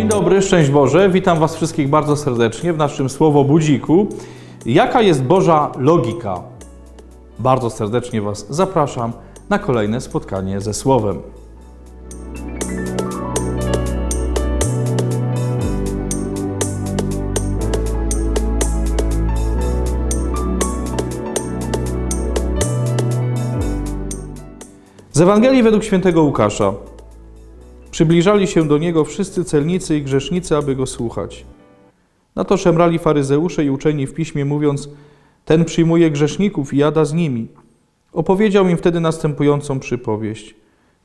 Dzień dobry, szczęść Boże. Witam Was wszystkich bardzo serdecznie w naszym Słowo Budziku. Jaka jest Boża logika? Bardzo serdecznie Was zapraszam na kolejne spotkanie ze Słowem. Z Ewangelii według świętego Łukasza. Przybliżali się do niego wszyscy celnicy i grzesznicy, aby go słuchać. Na to szemrali faryzeusze i uczeni w piśmie, mówiąc: Ten przyjmuje grzeszników i jada z nimi. Opowiedział im wtedy następującą przypowieść.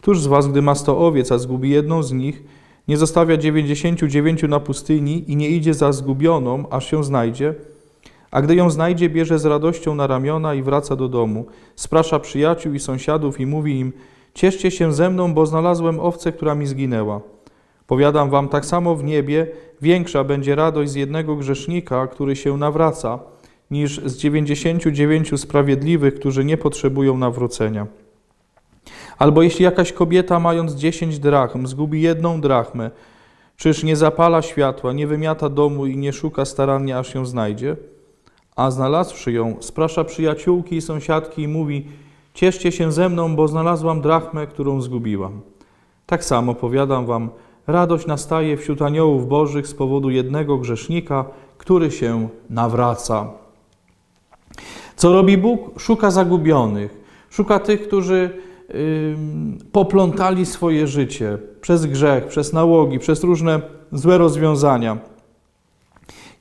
Któż z was, gdy ma sto owiec, a zgubi jedną z nich, nie zostawia dziewięćdziesięciu dziewięciu na pustyni i nie idzie za zgubioną, aż się znajdzie? A gdy ją znajdzie, bierze z radością na ramiona i wraca do domu. Sprasza przyjaciół i sąsiadów i mówi im: Cieszcie się ze mną, bo znalazłem owcę, która mi zginęła. Powiadam wam, tak samo w niebie większa będzie radość z jednego grzesznika, który się nawraca, niż z dziewięćdziesięciu dziewięciu sprawiedliwych, którzy nie potrzebują nawrócenia. Albo jeśli jakaś kobieta, mając dziesięć drachm, zgubi jedną drachmę, czyż nie zapala światła, nie wymiata domu i nie szuka starannie, aż ją znajdzie? A znalazłszy ją, sprasza przyjaciółki i sąsiadki i mówi: Cieszcie się ze mną, bo znalazłam drachmę, którą zgubiłam. Tak samo powiadam wam, radość nastaje wśród aniołów bożych z powodu jednego grzesznika, który się nawraca. Co robi Bóg? Szuka zagubionych, szuka tych, którzy poplątali swoje życie przez grzech, przez nałogi, przez różne złe rozwiązania.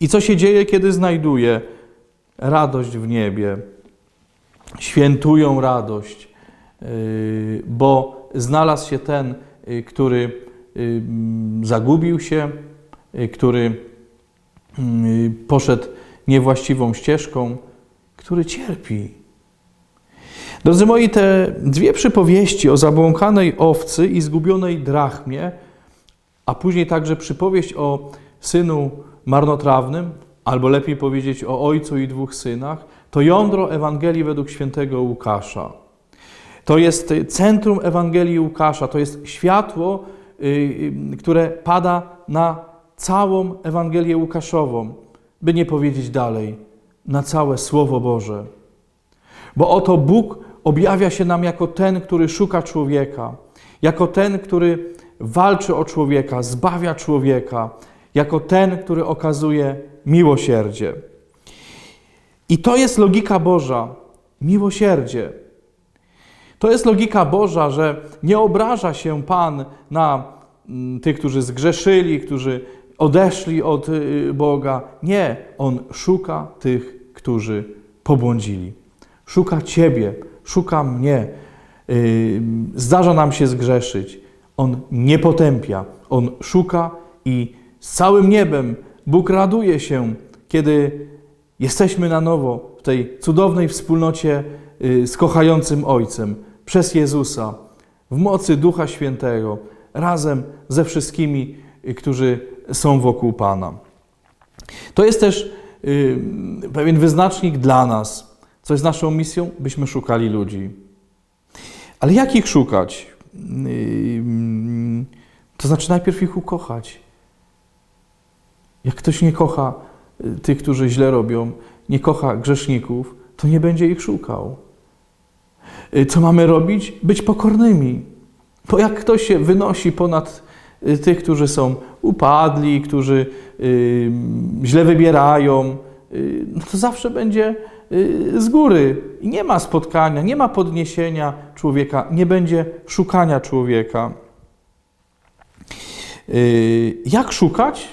I co się dzieje, kiedy znajduje radość w niebie? Świętują radość, yy, bo znalazł się ten, yy, który yy, zagubił się, który poszedł niewłaściwą ścieżką, który cierpi. Drodzy moi, te dwie przypowieści o zabłąkanej owcy i zgubionej drachmie, a później także przypowieść o synu marnotrawnym, albo lepiej powiedzieć o ojcu i dwóch synach, to jądro Ewangelii według świętego Łukasza. To jest centrum Ewangelii Łukasza, to jest światło, które pada na całą Ewangelię Łukaszową, by nie powiedzieć dalej, na całe Słowo Boże. Bo oto Bóg objawia się nam jako ten, który szuka człowieka, jako ten, który walczy o człowieka, zbawia człowieka, jako ten, który okazuje miłosierdzie. I to jest logika Boża, miłosierdzie. To jest logika Boża, że nie obraża się Pan na mm, tych, którzy zgrzeszyli, którzy odeszli od y, Boga. Nie, On szuka tych, którzy pobłądzili. Szuka Ciebie, szuka mnie. Y, zdarza nam się zgrzeszyć. On nie potępia, On szuka i z całym niebem Bóg raduje się, kiedy Jesteśmy na nowo w tej cudownej wspólnocie y, z kochającym Ojcem przez Jezusa, w mocy Ducha Świętego, razem ze wszystkimi, y, którzy są wokół Pana. To jest też y, pewien wyznacznik dla nas, co jest naszą misją, byśmy szukali ludzi. Ale jak ich szukać? To znaczy najpierw ich ukochać. Jak ktoś nie kocha tych, którzy źle robią, nie kocha grzeszników, to nie będzie ich szukał. Y, co mamy robić? Być pokornymi. Bo jak ktoś się wynosi ponad y, tych, którzy są upadli, którzy y, źle wybierają, no to zawsze będzie z góry. I nie ma spotkania, nie ma podniesienia człowieka, nie będzie szukania człowieka. Jak szukać?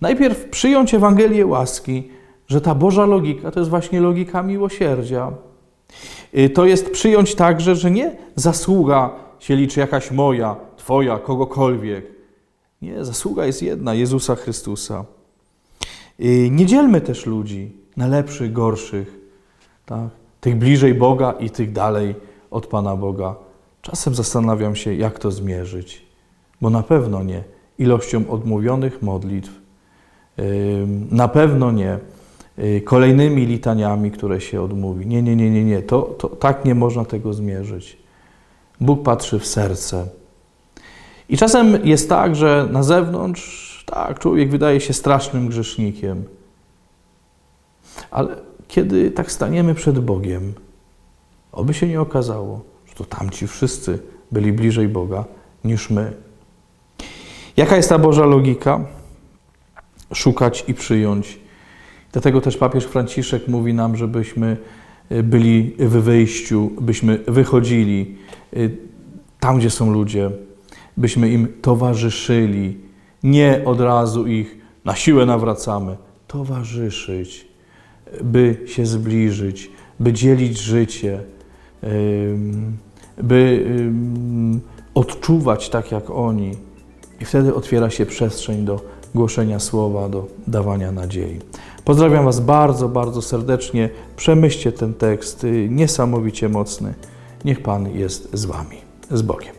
Najpierw przyjąć Ewangelię łaski, że ta Boża logika to jest właśnie logika miłosierdzia. Y, to jest przyjąć także, że nie zasługa się liczy jakaś moja, Twoja, kogokolwiek. Nie, zasługa jest jedna Jezusa Chrystusa. Y, nie dzielmy też ludzi na lepszych, gorszych, tak? tych bliżej Boga i tych dalej od Pana Boga. Czasem zastanawiam się, jak to zmierzyć, bo na pewno nie ilością odmówionych modlitw, na pewno nie y, kolejnymi litaniami, które się odmówi. Nie, nie, nie, nie, nie. To, to, tak nie można tego zmierzyć. Bóg patrzy w serce. I czasem jest tak, że na zewnątrz, tak, człowiek wydaje się strasznym grzesznikiem. Ale kiedy tak staniemy przed Bogiem, oby się nie okazało, że to tamci wszyscy byli bliżej Boga niż my. Jaka jest ta Boża logika? Szukać i przyjąć. Dlatego też papież Franciszek mówi nam, żebyśmy y, byli w wyjściu, byśmy wychodzili y, tam, gdzie są ludzie, byśmy im towarzyszyli. Nie od razu ich na siłę nawracamy. Towarzyszyć, by się zbliżyć, by dzielić życie, by odczuwać tak jak oni. I wtedy otwiera się przestrzeń do głoszenia słowa, do dawania nadziei. Pozdrawiam Was bardzo, bardzo serdecznie. Przemyślcie ten tekst, y, niesamowicie mocny. Niech Pan jest z Wami. Z Bogiem.